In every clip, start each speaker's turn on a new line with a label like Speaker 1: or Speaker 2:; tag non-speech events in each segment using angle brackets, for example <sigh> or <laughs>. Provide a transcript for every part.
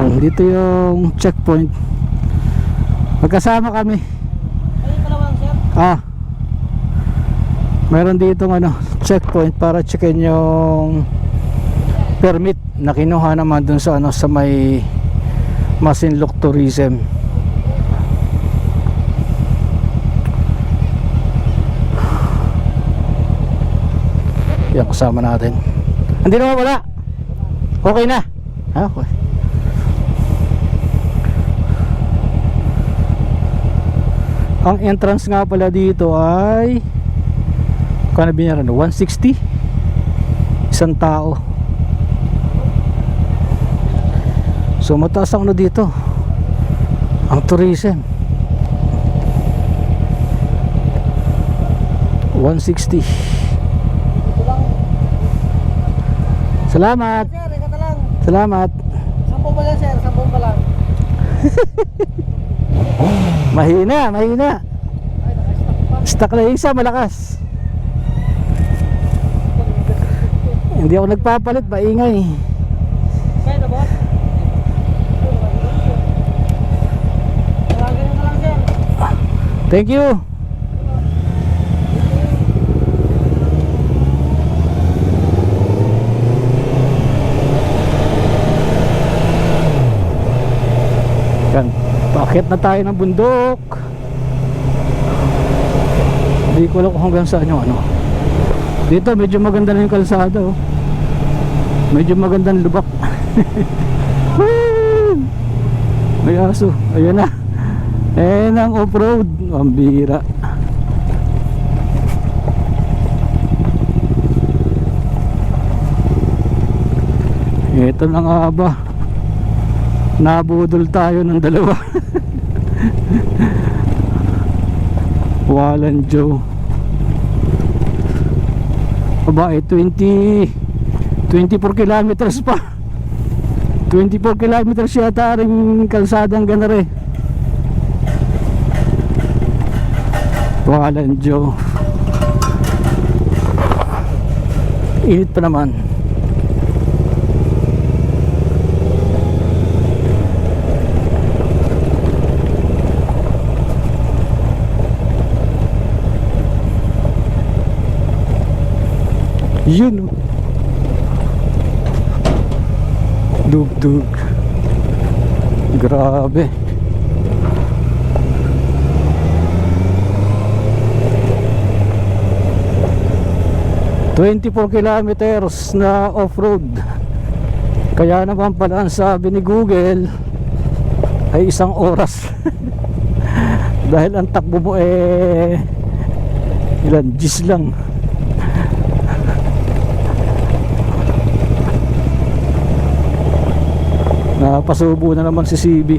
Speaker 1: Oh, dito yung checkpoint. Magkasama kami. Ah. Meron dito ano, checkpoint para checkin yung permit na kinuha naman dun sa ano sa may Masinloc Tourism. Yan kasama natin. Hindi naman wala. Okay na. Ah, okay. Ang entrance nga pala dito ay Kano binayaran? 160? Isang tao. So mataas ang ano dito. Ang tourism. 160.
Speaker 2: Ito lang.
Speaker 1: Salamat. Salamat.
Speaker 2: Sampo pa lang sir, sampo pa lang. <laughs>
Speaker 1: Mahina, mahina. Stuck na isa, malakas. Hindi ako nagpapalit, maingay. Thank you. Yan. Paakit na tayo ng bundok. Hindi ko alam kung hanggang saan yung ano. Dito medyo maganda na yung kalsada oh. Medyo magandang lubak. <laughs> May aso. Ayun na. Eh ang off-road. Ang bira. Ito na nga ba. Nabudol tayo ng dalawa. <laughs> Walan Joe. Aba, eh, 20 24 kilometers pa. 24 kilometers yata rin kalsadang ganare. Walan Joe. Init pa naman. Yun oh. Dugdug. Grabe. Twenty-four kilometers na off-road. Kaya naman pala ang sabi ni Google ay isang oras. <laughs> Dahil ang takbo mo eh ilan gis lang. Napasubo na naman si CB.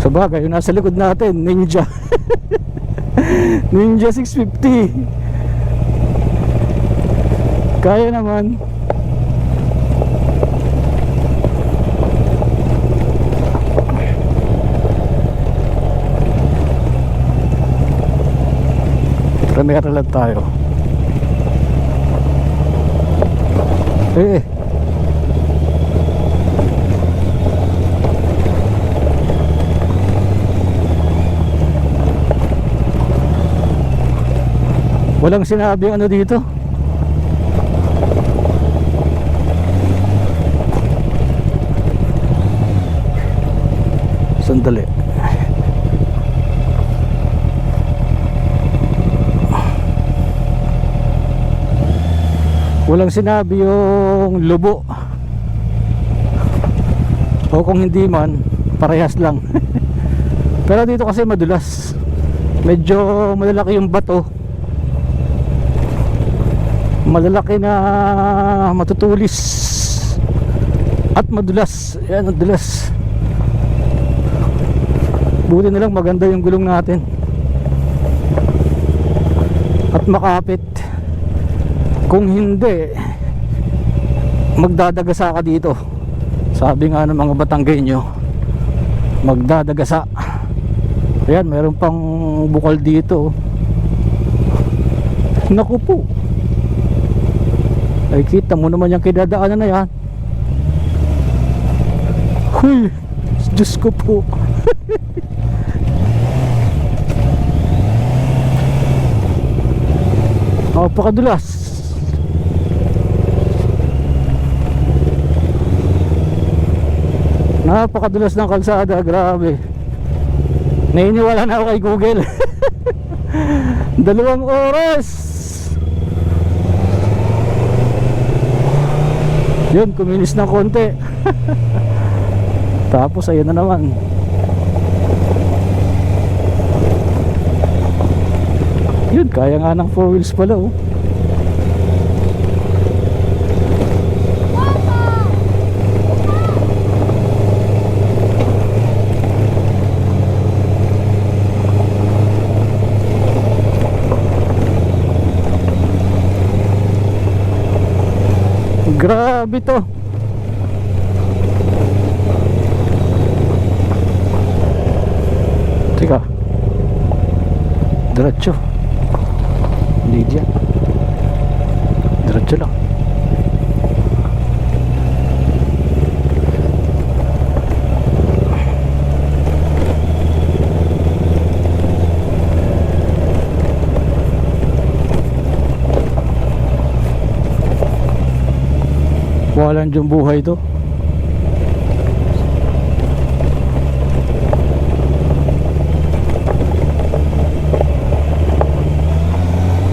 Speaker 1: Sa bagay, yung nasa likod natin, Ninja. <laughs> Ninja 650. Kaya naman. Ramera lang tayo. Eh. Walang sinabi ano dito. Walang sinabi yung lubo. O kung hindi man, parehas lang. <laughs> Pero dito kasi madulas. Medyo malalaki yung bato. Malalaki na matutulis. At madulas. Yan, madulas. Buti na lang maganda yung gulong natin. At makapit. Kung hindi, magdadagasa ka dito. Sabi nga ng mga Batanggenyo, magdadagasa. Ayan, meron pang bukal dito. Naku po. Ay kita mo naman yung kidadaanan na yan. Huy! Diyos ko po. <laughs> Napakadulas. Napakadulas ng kalsada, grabe. Nainiwala na ako kay Google. <laughs> Dalawang oras. Yun, kuminis ng konti. <laughs> Tapos ayun na naman. Yun, kaya nga ng 4 wheels pala oh. Grabe to. Teka. Diretso. Hindi diyan. Diretso lang. Walang dyan buhay to.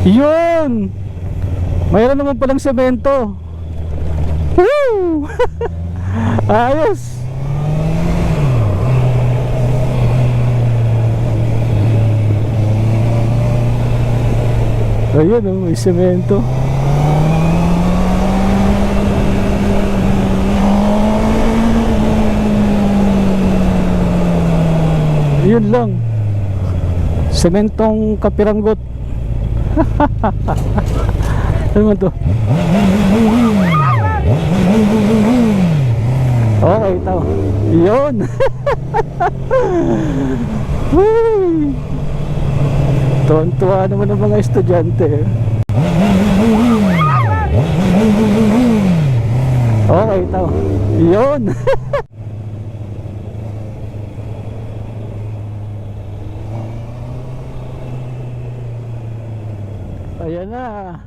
Speaker 1: Yun! Mayroon naman palang semento. Woo! <laughs> Ayos! Ayun, oh, may semento. Yun lang. Sementong kapiranggot. <laughs> ano man to? Okay, ito. Yun. <laughs> Tuwan-tuwa naman ang mga estudyante. Okay, ito. Yun. <laughs> Ayan na.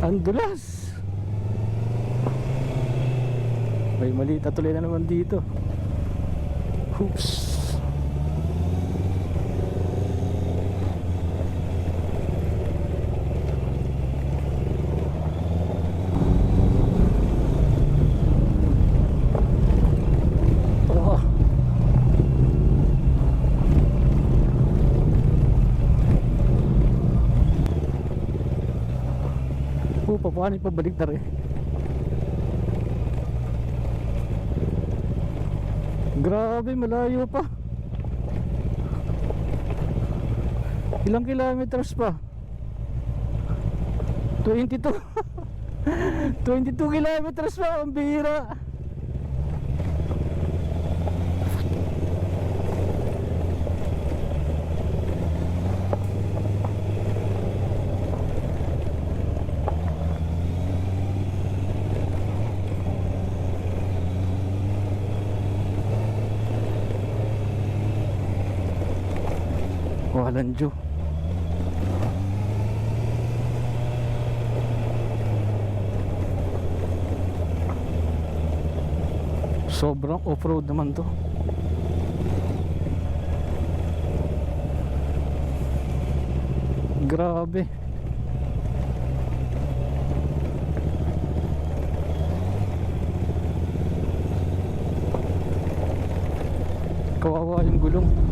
Speaker 1: Ang dulas. May maliit na tuloy na naman dito. Oops. Oh. Paano yung pabalik na rin? Grabe, malayo pa. Ilang kilometers pa? 22. 22 <laughs> kilometers pa, ang bihira. Walang Diyo. Sobrang off-road naman to. Grabe. Kawawa yung gulong.